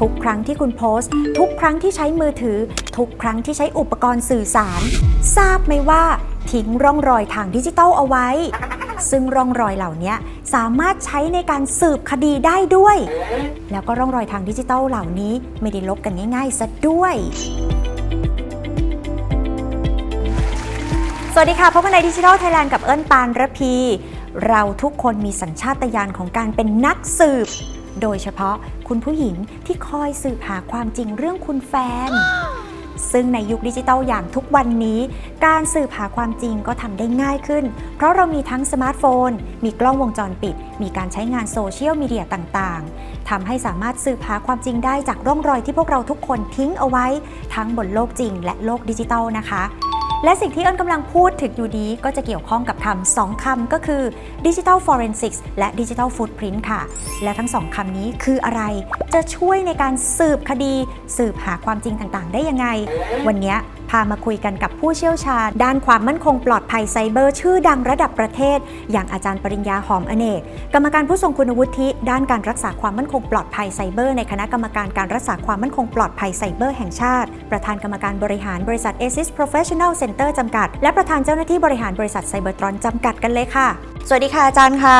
ทุกครั้งที่คุณโพสต์ ทุกครั้งที่ใช้มือถือ ทุกครั้งที่ใช้อุปกรณ์สื่อสาร ทราบไหมว่าทิ้งร่องรอยทางดิจิทัลเอาไว้ ซึ่งร่องรอยเหล่านี้สามารถใช้ในการสืบคดีได้ด้วย แล้วก็ร่องรอยทางดิจิทัลเหล่านี้ไม่ได้ลบกันง่ายๆซะด้วย สวัสดีค่ะพบกันในดิจิทัลไทยแลนด์กับเอิญปานระพี เราทุกคนมีสัญชาตญาณของการเป็นนักสืบ โดยเฉพาะคุณผู้หญิงที่คอยสืบหาความจริงเรื่องคุณแฟน ซึ่งในยุคดิจิทัลอย่างทุกวันนี้ การสืบหาความจริงก็ทำได้ง่ายขึ้น เพราะเรามีทั้งสมาร์ทโฟน มีกล้องวงจรปิด มีการใช้งานโซเชียลมีเดียต่างๆทำให้สามารถสืบหาความจริงได้จากร่องรอยที่พวกเราทุกคนทิ้งเอาไว้ ทั้งบนโลกจริงและโลกดิจิทัลนะคะ และสิ่งที่เอิญกำลังพูดถึงอยู่นี้ก็จะเกี่ยวข้องกับคำสองคำก็คือ Digital Forensics และ Digital Footprint ค่ะ และทั้งสองคำนี้คืออะไรจะช่วยในการสืบคดี สืบหาความจริงต่างๆ ได้ยังไง วันนี้ พามาคุยกันกับผู้เชี่ยวชาญ ด้านความมั่นคงปลอดภัยไซเบอร์ ชื่อดังระดับประเทศ อย่างอาจารย์ปริญญาหอมอเนก กรรมการผู้ทรงคุณวุฒิด้านการรักษาความมั่นคงปลอดภัยไซเบอร์ ในคณะกรรมการการรักษาความมั่นคงปลอดภัยไซเบอร์แห่งชาติ ประธานกรรมการบริหารบริษัท ASIS Professional Center จำกัด และประธานเจ้าหน้าที่บริหารบริษัทไซเบอร์ตรอนจำกัดกันเลยค่ะ สวัสดีค่ะอาจารย์คะ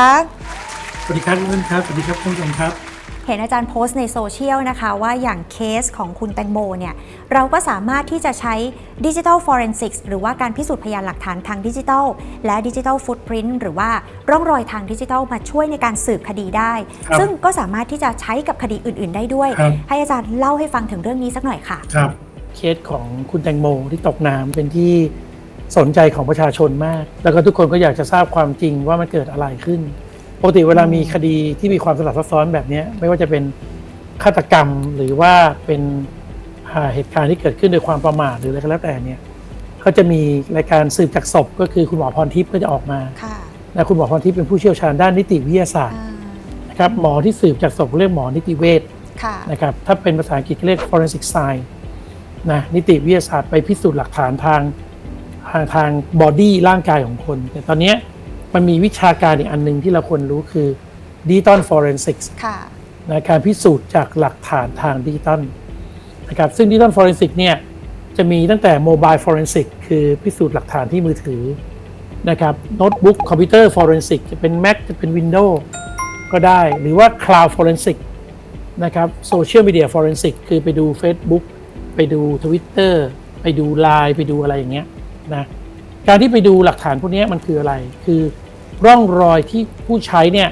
สวัสดีครับเพื่อนครับสวัสดีครับท่านผู้ชมครับ เห็นอาจารย์โพสต์ในโซเชียลนะคะ ว่าอย่างเคสของคุณแตงโมเนี่ยเราก็สามารถที่จะใช้ดิจิทัลฟอเรนซิกหรือว่าการพิสูจน์พยานหลักฐานทางดิจิทัล และดิจิทัลฟุตปรินต์หรือว่าร่องรอยทางดิจิทัลมาช่วยในการสืบคดีได้ครับซึ่งก็สามารถที่จะใช้กับคดีอื่น ๆ ได้ด้วยครับให้อาจารย์เล่าให้ฟังถึงเรื่องนี้สักหน่อยค่ะครับเคสของคุณแตงโมที่ตกน้ำเป็นที่สนใจของประชาชนมาก แล้วก็ทุกคนก็อยากจะทราบความจริงว่ามันเกิดอะไรขึ้น ปกติเวลามีคดีที่มีความสลับซับซ้อนแบบเนี้ยไม่ว่าจะเป็นฆาตกรรมหรือว่าเป็นอ่าเหตุการณ์ที่เกิดขึ้นโดยความประมาทหรืออะไรก็แล้วแต่เนี่ยก็จะมีรายการสืบจากศพก็คือคุณหมอพรทิพย์ก็จะออกมาค่ะและคุณหมอพรทิพย์เป็นผู้เชี่ยวชาญด้านนิติวิทยาศาสตร์อ่านะครับหมอที่สืบจากศพเรียกหมอนิติเวชค่ะนะครับถ้าเป็นภาษาอังกฤษเรียก forensic science นะนิติวิทยาศาสตร์ไปพิสูจน์หลักฐานทางทางทางบอดี้ร่างกายของคน แต่ตอนเนี้ย มันมีวิชาการอีกอันหนึ่งที่เราควรรู้คือ digital forensics ค่ะนะการพิสูจน์จากหลักฐานทางดิจิตอลนะครับซึ่งดิจิตอล forensic เนี่ยจะมีตั้งแต่ mobile forensic คือพิสูจน์หลักฐานที่มือถือนะครับโน้ตบุ๊กคอมพิวเตอร์ forensic จะเป็น Mac จะเป็น Windows ก็ได้ หรือว่า cloud forensic นะครับโซเชียลมีเดีย forensic คือไปดู Facebook ไปดู Twitter ไปดู Line ไปดูอะไรอย่างเงี้ยนะ การที่ไปดูหลักฐานพวกนี้มันคืออะไร คือร่องรอยที่ผู้ใช้เนี่ย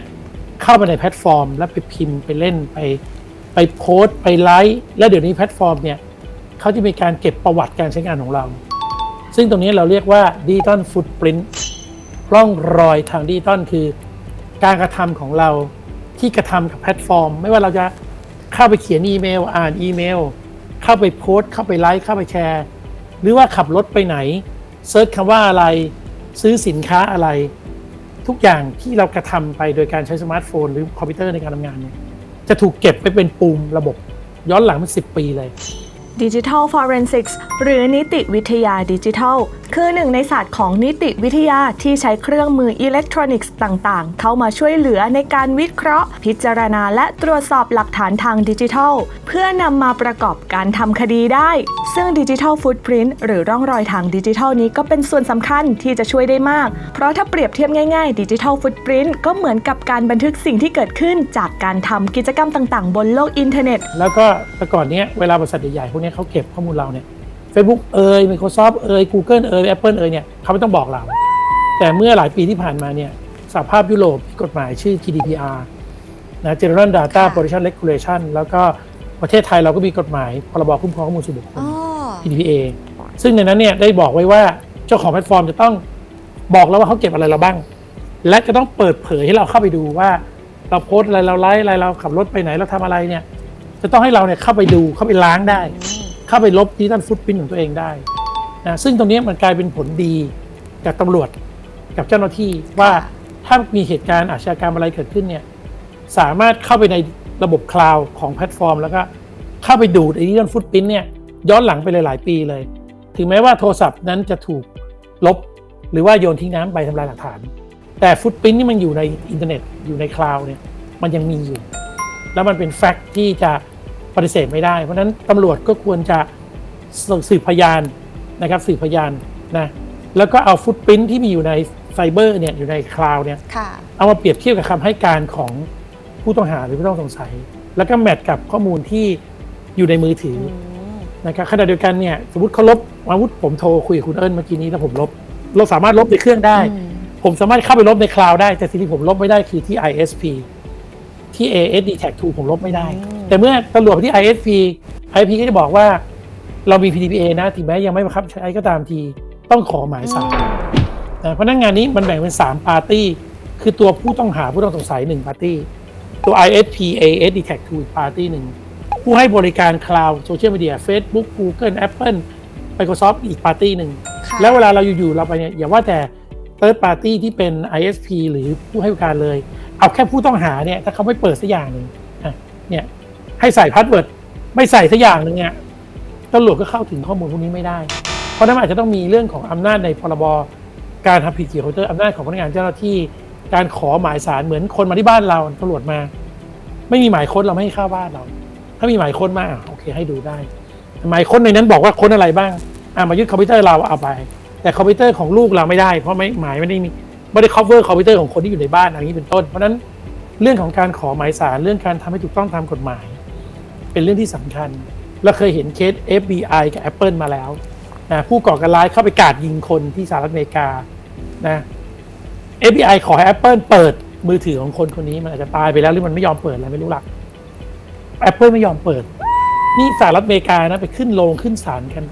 เข้าไปในแพลตฟอร์ม แล้วไปพิมพ์ไปเล่นไปไปโพสต์ไปไลค์แล้วเดี๋ยวนี้แพลตฟอร์มเนี่ยเขาจะมีการเก็บประวัติการใช้งานของเรา ซึ่งตรงนี้เราเรียกว่า Digital Footprint ร่องรอยทางดิจิตอลคือ การกระทำของเราที่กระทำกับแพลตฟอร์ม ไม่ว่าเราจะเข้าไปเขียนอีเมล อ่านอีเมล เข้าไปโพสต์เข้าไปไลค์เข้าไปแชร์ หรือว่าขับรถไปไหน เซิร์ชคำว่าอะไร ซื้อสินค้าอะไร ทุกอย่างที่เรากระทำไปโดยการใช้สมาร์ทโฟน หรือคอมพิวเตอร์ในการทำงานเนี่ยจะถูกเก็บไปเป็นปุ่มระบบย้อนหลังเป็น10 ปีเลย Digital Forensics หรือนิติวิทยาดิจิทัล คือหนึ่งในศาสตร์ของนิติวิทยาที่ใช้เครื่องมืออิเล็กทรอนิกส์ต่างๆ เข้ามาช่วยเหลือในการวิเคราะห์ พิจารณาและตรวจสอบหลักฐานทางดิจิทัล เพื่อนำมาประกอบการทำคดีได้ ซึ่ง Digital Footprint หรือร่องรอยทางดิจิทัลนี้ก็เป็นส่วนสำคัญที่จะช่วยได้มาก เพราะถ้าเปรียบเทียบง่ายๆ Digital Footprint ก็เหมือนกับการบันทึกสิ่งที่เกิดขึ้นจากการทำกิจกรรมต่างๆ บนโลกอินเทอร์เน็ต แล้วก็แต่ก่อนเนี้ยเวลาบริษัทใหญ่ๆพวกนี้เขาเก็บข้อมูลเราเนี่ย Facebook เอ่ย Microsoft เอ่ย Google เอ่ย Apple เอ่ยเนี่ยเขาไม่ต้องบอกเรา แต่เมื่อหลายปีที่ผ่านมาเนี่ยสหภาพยุโรปมีกฎหมายชื่อ GDPR นะ General Data ค่ะ Protection Regulation แล้วก็ประเทศไทยเราก็มีกฎหมายพรบคุ้มครองข้อมูลส่วนบุคคลอ๋อ PDPA ซึ่งในนั้นเนี่ยได้บอกไว้ว่าเจ้าของแพลตฟอร์มจะต้องบอกแล้วว่าเขาเก็บอะไรเราบ้าง และจะต้องเปิดเผยให้เราเข้าไปดูว่า เราโพสต์อะไรเราไลฟ์อะไรเราขับรถไปไหนเราทำอะไรเนี่ย จะต้องให้เราเนี่ยเข้าไปดูเข้าไปล้างได้ เข้าไปลบดิจิทัลฟุตพิ้นของตัวเองได้นะซึ่งตรงนี้มันกลายเป็นผลดีกับตำรวจกับเจ้าหน้าที่ว่าถ้ามีเหตุการณ์อาชญากรรมอะไรเกิดขึ้นเนี่ยสามารถเข้าไปในระบบคลาวด์ของแพลตฟอร์ม แล้วก็เข้าไปดูดดิจิทัลฟุตพิ้นเนี่ยย้อนหลังไปหลาย ๆ ปีเลย ถึงแม้ว่าโทรศัพท์นั้นจะถูกลบ หรือว่าโยนทิ้งน้ำไปทำลายหลักฐาน แต่ฟุตพิ้นที่มันอยู่ในอินเทอร์เน็ตอยู่ในคลาวด์เนี่ยมันยังมีอยู่ แล้วมันเป็นแฟกต์ที่จะ ปปฏิเสธไม่ได้ เพราะฉะนั้นตำรวจก็ควรจะสืบพยานนะครับสืบพยานนะแล้วก็เอาฟุตปรินที่มีอยู่ในไซเบอร์เนี่ยอยู่ในคลาวด์เนี่ยค่ะเอามาเปรียบเทียบกับคำให้การของผู้ต้องหาหรือผู้ต้องสงสัย แล้วก็แมทกับข้อมูลที่อยู่ในมือถือนะครับขณะเดียวกันเนี่ยสมมติเขาลบอาวุธผมโทรคุยกับคุณเอิญเมื่อกี้นี้แล้วผมลบ เราสามารถลบในเครื่องได้อืมผมสามารถเข้าไปลบในคลาวด์ได้ แต่สิ่งที่ผมลบไม่ได้คือที่ ISP ที่ ASD Tag 2ผมลบไม่ได้ แต่เมื่อตำรวจไปที่ ISP ISP ก็จะบอกว่า เรามี PDPA นะถึงแม้ยังไม่บังคับใช้ก็ตามทีต้องขอหมายสารนะเพราะฉะนั้นงานนี้มันแบ่งเป็น 3 ปาร์ตี้ คือตัวผู้ต้องหาผู้ต้องสงสัย 1 ปาร์ตี้ ตัว ISP ASD Tag 2อีกปาร์ตี้หนึ่งผู้ให้บริการคลาวด์โซเชียลมีเดีย Facebook Google Apple Microsoft อีกปาร์ตี้หนึ่งค่ะแล้วเวลาเราอยู่ๆเราไปเนี่ยอย่าว่าแต่ third party ที่เป็น ISP หรือผู้ให้บริการเลย เอาแค่ผู้ต้องหาเนี่ย ถ้าเขาไม่เปิดสักอย่างหนึ่งเนี่ย ให้ใส่พาสเวิร์ดไม่ใส่สักอย่างหนึ่งเนี่ยตำรวจก็เข้าถึงข้อมูลพวกนี้ไม่ได้ เพราะนั้นอาจจะต้องมีเรื่องของอำนาจในพรบการทำผิดเกี่ยวกับคอมพิวเตอร์อำนาจของพนักงานเจ้าหน้าที่การขอหมายสารเหมือนคนมาที่บ้านเราตำรวจมา ไม่มีหมายค้นเราไม่ให้เข้าบ้านเรา ถ้ามีหมายค้นมาอะโอเคให้ดูได้หมายค้นในนั้นบอกว่าค้นอะไรบ้างอะมายึดคอมพิวเตอร์เราเอาไป แต่คอมพิวเตอร์ของลูกเราไม่ได้ เพราะไม่หมายไม่ได้มีไม่ได้ cover คอมพิวเตอร์ของคนที่อยู่ในบ้านอย่างนี้เป็นต้น เพราะนั้นเรื่องของการขอหมายสารเรื่องการทำให้ถูกต้องตามกฎหมาย เป็นเรื่องที่สำคัญเราเคยเห็นเคส FBI กับ Apple มาแล้วนะผู้ก่อการร้ายเข้าไปกาดยิงคนที่สหรัฐอเมริกานะ FBI ขอให้ Apple เปิดมือถือของคนคนนี้มันอาจจะตายไปแล้วหรือมันไม่ยอมเปิดอะไรไม่รู้หละ Apple ไม่ยอมเปิด นี่สหรัฐอเมริกานะไปขึ้นโรงขึ้นศาลกัน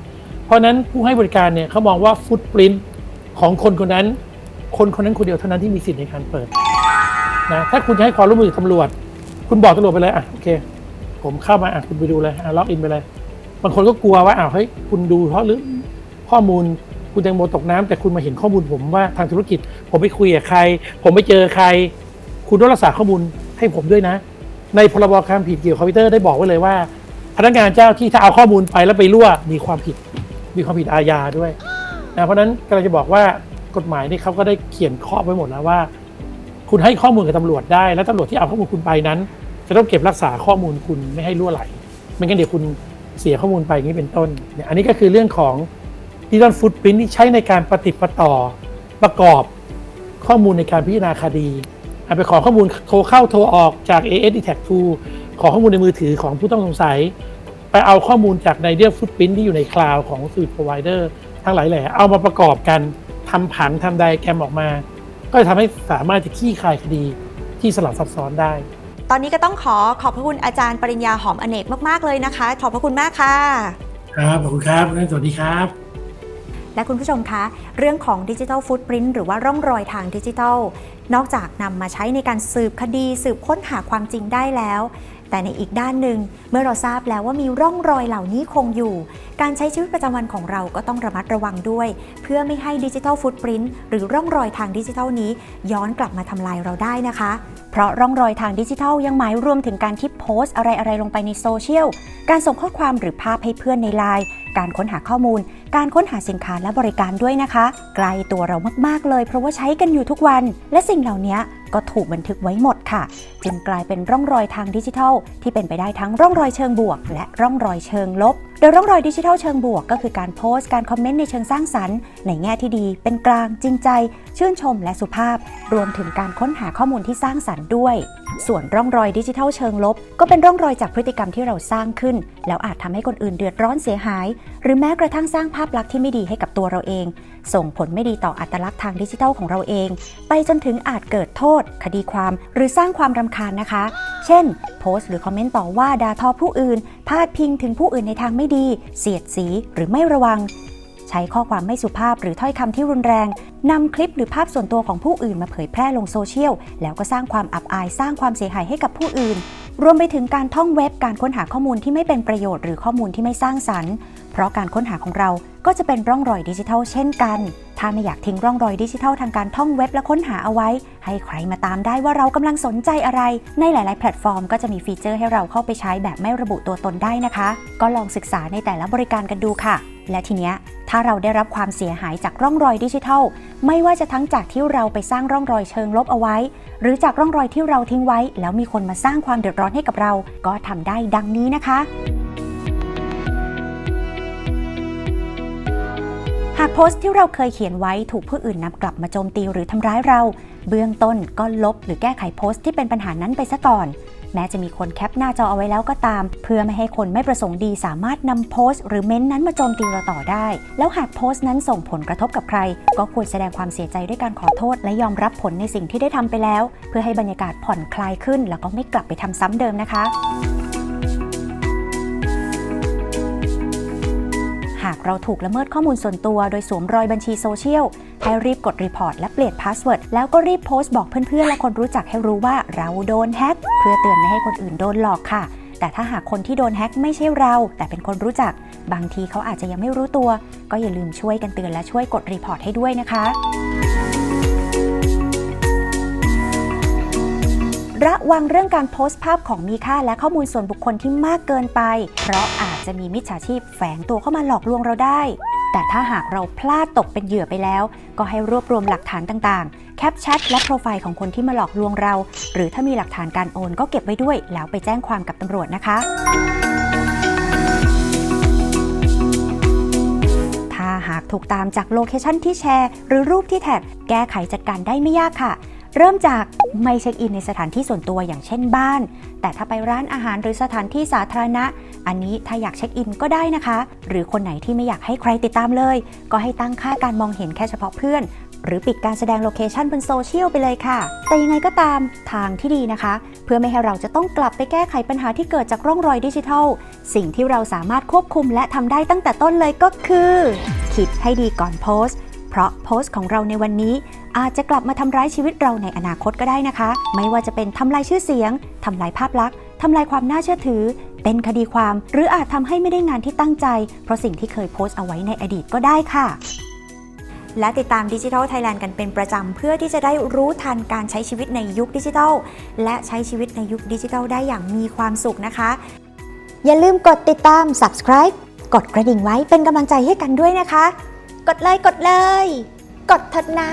เพราะนั้นผู้ให้บริการเนี่ยเขามองว่าฟุตปรินต์ของคนคนนั้น คนคนนั้นคนเดียวเท่านั้นที่มีสิทธิ์ในการเปิดนะถ้าคุณจะให้ความร่วมมือกับตำรวจ คุณบอกตำรวจไปเลยอะโอเค ผมเข้ามาอะคุณไปดูเลยอะล็อกอินไปเลยบางคนก็กลัวว่าอ้าวเฮ้ยคุณดูเพราะหรือข้อมูลคุณแตงโมตกน้ำแต่คุณมาเห็นข้อมูลผมว่าทางธุรกิจ ผมไปคุยกับใคร ผมไปเจอใคร คุณต้องรักษาข้อมูลให้ผมด้วยนะ ในพรบการผิดเกี่ยวกับคอมพิวเตอร์ได้บอกไว้เลยว่า พนักงานเจ้าที่ถ้าเอาข้อมูลไปแล้วไปรั่วมีความผิด มีความผิดอาญาด้วยนะเพราะนั้นกำลังจะบอกว่ากฎหมายนี่เขาก็ได้เขียนข้อไว้หมดแล้วว่า คุณให้ข้อมูลกับตำรวจได้ แล้วตำรวจที่เอาข้อมูลคุณไปนั้น จะต้องเก็บรักษาข้อมูลคุณไม่ให้รั่วไหลไม่งั้นเดี๋ยวคุณเสียข้อมูลไปอย่างนี้เป็นต้นเนี่ยอันนี้ก็คือเรื่องของดิจิทัลฟุตปรินที่ใช้ในการปฏิประต่อประกอบข้อมูลในการพิจารณาคดีอะไปขอข้อมูลโทรเข้าโทรออกจาก AS d t a c 2ขอข้อมูลในมือถือของผู้ต้องสงสัย เอาข้อมูลจากในเดียฟุตปรินที่อยู่ในคลาวด์ของสื่อ provider ทั้งหลายแหล่เอามาประกอบกันทำผังทำไดแกรมออกมา ก็จะทำให้สามารถจะขี้คายคดีที่สลับซับซ้อนได้ ตอนนี้ก็ต้องขอขอบพระคุณอาจารย์ปริญญาหอมอเนกมากๆเลยนะคะ ขอบพระคุณมากค่ะ ครับขอบคุณครับสวัสดีครับ และคุณผู้ชมคะ เรื่องของดิจิทัลฟุตปรินต์หรือว่าร่องรอยทางดิจิทัล นอกจากนำมาใช้ในการสืบคดี สืบค้นหาความจริงได้แล้ว แต่ในอีกด้านหนึ่งเมื่อเราทราบแล้วว่ามีร่องรอยเหล่านี้คงอยู่ การใช้ชีวิตประจำวันของเราก็ต้องระมัดระวังด้วย เพื่อไม่ให้ดิจิทัลฟุตปรินต์หรือร่องรอยทางดิจิทัลนี้ ย้อนกลับมาทำลายเราได้นะคะ เพราะร่องรอยทางดิจิทัลยังหมายรวมถึงการที่โพสต์อะไรๆลงไปในโซเชียลการส่งข้อความหรือภาพให้เพื่อนในไลน์การค้นหาข้อมูล การค้นหาสินค้าและบริการด้วยนะคะ ไกลตัวเรามากๆเลย เพราะว่าใช้กันอยู่ทุกวัน และสิ่งเหล่านี้ ก็ถูกบันทึกไว้หมดค่ะ จึงกลายเป็นร่องรอยทางดิจิทัล ที่เป็นไปได้ทั้งร่องรอยเชิงบวก และร่องรอยเชิงลบโดยร่องรอยดิจิทัลเชิงบวกก็คือการโพสต์การคอมเมนต์ในเชิงสร้างสรรค์ ในแง่ที่ดี เป็นกลางจริงใจ ชื่นชมและสุภาพ รวมถึงการค้นหาข้อมูลที่สร้างสรรค์ด้วย ส่วนร่องรอยดิจิทัลเชิงลบ ก็เป็นร่องรอยจากพฤติกรรมที่เราสร้างขึ้น แล้วอาจทำให้คนอื่นเดือดร้อนเสียหาย หรือแม้กระทั่งสร้างภาพลักษณ์ที่ไม่ดีให้กับตัวเราเอง ส่งผลไม่ดีต่ออัตลักษณ์ทางดิจิทัลของเราเอง ไปจนถึงอาจเกิดโทษ คดีความ หรือสร้างความรำคาญนะคะ เช่น โพสต์หรือคอมเมนต์ต่อว่าด่าทอผู้อื่นพาดพิงถึงผู้อื่นในทางไม่ดี เสียดสีหรือไม่ระวัง ใช้ข้อความไม่สุภาพหรือถ้อยคำที่รุนแรงนำคลิปหรือภาพส่วนตัวของผู้อื่นมาเผยแพร่ลงโซเชียล แล้วก็สร้างความอับอายสร้างความเสียหายให้กับผู้อื่น รวมไปถึงการท่องเว็บการค้นหาข้อมูลที่ไม่เป็นประโยชน์หรือข้อมูลที่ไม่สร้างสรรค์ เพราะการค้นหาของเรา ก็จะเป็นร่องรอยดิจิทัลเช่นกัน ถ้าไม่อยากทิ้งร่องรอยดิจิทัลทางการท่องเว็บและค้นหาเอาไว้ ให้ใครมาตามได้ว่าเรากำลังสนใจอะไร ในหลาย ๆ แพลตฟอร์มก็จะมีฟีเจอร์ให้เราเข้าไปใช้แบบไม่ระบุตัวตนได้นะคะ ก็ลองศึกษาในแต่ละบริการกันดูค่ะ และทีเนี้ยถ้าเราได้รับความเสียหายจากร่องรอยดิจิทัล ไม่ว่าจะทั้งจากที่เราไปสร้างร่องรอยเชิงลบเอาไว้ หรือจากร่องรอยที่เราทิ้งไว้ แล้วมีคนมาสร้างความเดือดร้อนให้กับเรา ก็ทำได้ดังนี้นะคะ หากโพสต์ที่เราเคยเขียนไว้ถูกผู้อื่นนำกลับมาโจมตีหรือทำร้ายเรา เบื้องต้นก็ลบหรือแก้ไขโพสต์ที่เป็นปัญหานั้นไปซะก่อน แม้จะมีคนแคปหน้าจอเอาไว้แล้วก็ตาม เพื่อไม่ให้คนไม่ประสงค์ดีสามารถนำโพสต์ หรือเม้นต์นั้นมาโจมตีเราต่อได้ แล้วหากโพสต์นั้นส่งผลกระทบกับใคร ก็ควรแสดงความเสียใจด้วยการขอโทษ และยอมรับผลในสิ่งที่ได้ทำไปแล้ว เพื่อให้บรรยากาศผ่อนคลายขึ้น แล้วก็ไม่กลับไปทำซ้ำเดิมนะคะ เราถูกละเมิดข้อมูลส่วนตัว โดยสวมรอยบัญชีโซเชียลให้รีบกดรีพอร์ตและเปลี่ยนพาสเวิร์ดแล้วก็รีบโพสต์บอกเพื่อนๆ และคนรู้จักให้รู้ว่าเราโดนแฮ็กเพื่อเตือนไม่ให้คนอื่นโดนหลอกค่ะ แต่ถ้าหากคนที่โดนแฮ็กไม่ใช่เรา แต่เป็นคนรู้จัก บางทีเขาอาจจะยังไม่รู้ตัว ก็อย่าลืมช่วยกันเตือนและช่วยกดรีพอร์ตให้ด้วยนะคะ ระวังเรื่องการโพสต์ภาพของมีค่าและข้อมูลส่วนบุคคลที่มากเกินไป เพราะอาจจะมีมิจฉาชีพแฝงตัวเข้ามาหลอกลวงเราได้ แต่ถ้าหากเราพลาดตกเป็นเหยื่อไปแล้ว ก็ให้รวบรวมหลักฐานต่างๆ แคปแชทและโปรไฟล์ของคนที่มาหลอกลวงเรา หรือถ้ามีหลักฐานการโอนก็เก็บไว้ด้วย แล้วไปแจ้งความกับตำรวจนะคะถ้าหากถูกตามจากโลเคชันที่แชร์ หรือรูปที่แท็ก แก้ไขจัดการได้ไม่ยากค่ะ เริ่มจากไม่เช็คอินในสถานที่ส่วนตัวอย่างเช่นบ้าน แต่ถ้าไปร้านอาหารหรือสถานที่สาธารณะ อันนี้ถ้าอยากเช็คอินก็ได้นะคะ หรือคนไหนที่ไม่อยากให้ใครติดตามเลย ก็ให้ตั้งค่าการมองเห็นแค่เฉพาะเพื่อน หรือปิดการแสดงโลเคชันบนโซเชียลไปเลยค่ะ แต่ยังไงก็ตามทางที่ดีนะคะ เพื่อไม่ให้เราจะต้องกลับไปแก้ไขปัญหาที่เกิดจากร่องรอยดิจิทัล สิ่งที่เราสามารถควบคุมและทำได้ตั้งแต่ต้นเลยก็คือ คิดให้ดีก่อนโพสต์ ราะโพสต์ของเราในวันนี้ อาจจะกลับมาทำร้ายชีวิตเราในอนาคตก็ได้นะคะ ไม่ว่าจะเป็นทำลายชื่อเสียงทำลายภาพลักษณ์ทำลายความน่าเชื่อถือ เป็นคดีความ หรืออาจทำให้ไม่ได้งานที่ตั้งใจ เพราะสิ่งที่เคยโพสต์เอาไว้ในอดีตก็ได้ค่ะ และติดตามดิจิทัลไทยแลนด์กันเป็นประจำ เพื่อที่จะได้รู้ทันการใช้ชีวิตในยุคดิจิทัล และใช้ชีวิตในยุคดิจิทัลได้อย่างมีความสุขนะคะ อย่าลืมกดติดตาม subscribe กดกระดิ่งไว้เป็นกำลังใจให้กันด้วยนะคะ กดเลยกดเลย กดเถิดนะ